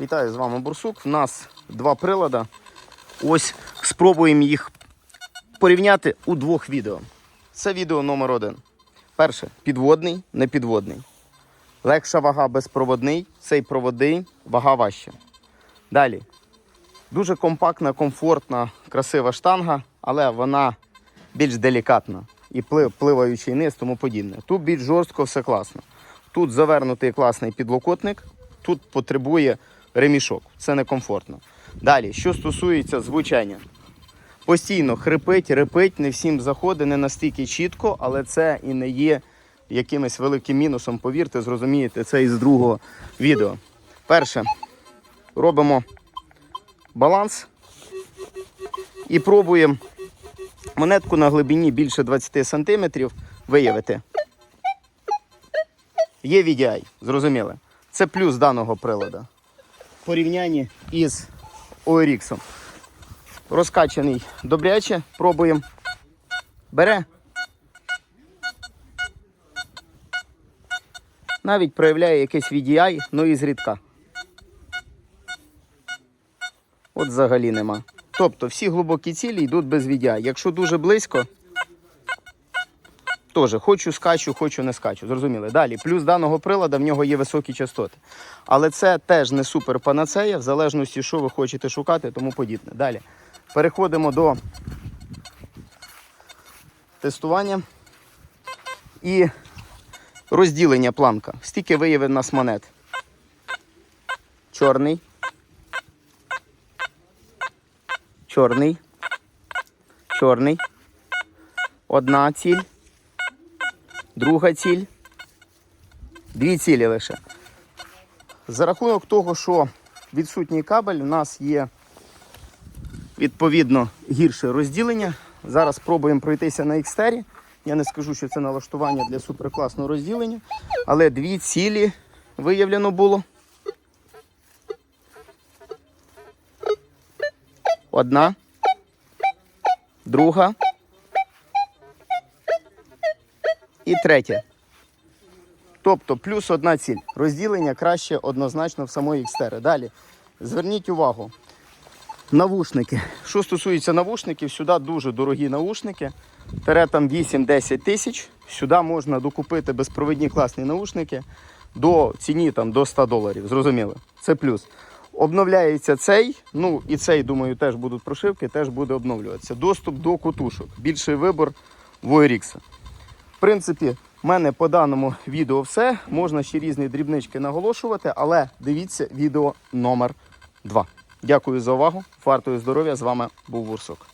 Вітаю з вами Бурсук. У нас два прилади. Ось спробуємо їх порівняти у двох відео. Це відео номер один. Перше підводний, непідводний. Легша вага безпроводний, цей проводний, вага важча. Далі. Дуже компактна, комфортна, красива штанга, але вона більш делікатна. І плив, пливаючий низ, тому подібне. Тут більш жорстко, все класно. Тут завернутий класний підлокотник, тут потребує ремішок. Це некомфортно. Далі, що стосується звучання. Постійно хрипить, репить, не всім заходить, не настільки чітко, але це і не є якимось великим мінусом. Повірте, зрозумієте це із другого відео. Перше, робимо баланс і пробуємо монетку на глибині більше 20 см виявити. Є VDI, зрозуміли. Це плюс даного приладу. Порівнянні із ORX. Розкачаний добряче, пробуємо. Бере. Навіть проявляє якийсь VDI, ну і зрідка. От взагалі нема. Тобто всі глибокі цілі йдуть без VDI. Якщо дуже близько, теж хочу скачу, хочу не скачу. Зрозуміли. Далі, плюс даного приладу в нього є високі частоти. Але це теж не супер панацея, в залежності, що ви хочете шукати, тому подібне. Далі. Переходимо до тестування і розділення планка. Стільки виявив нас монет. Чорний. Чорний. Чорний. Одна ціль. Друга ціль. Дві цілі лише. За рахунок того, що відсутній кабель, у нас є відповідно гірше розділення. Зараз спробуємо пройтися на екстері. Я не скажу, що це налаштування для суперкласного розділення, але дві цілі виявлено було. Одна, друга і третя. Тобто плюс одна ціль. Розділення краще однозначно в самої екстери. Далі. Зверніть увагу. Навушники. Що стосується навушників, сюди дуже дорогі навушники. Тере там 8-10 тисяч. Сюди можна докупити безпровідні класні навушники до ціні там, до 100 доларів. Зрозуміло. Це плюс. Обновляється цей, ну і цей, думаю, теж будуть прошивки, теж буде обновлюватися. Доступ до кутушок. Більший вибор. В принципі, в мене по даному відео все. Можна ще різні дрібнички наголошувати, але дивіться відео номер 2. Дякую за увагу. Фартою здоров'я. З вами був Вурсок.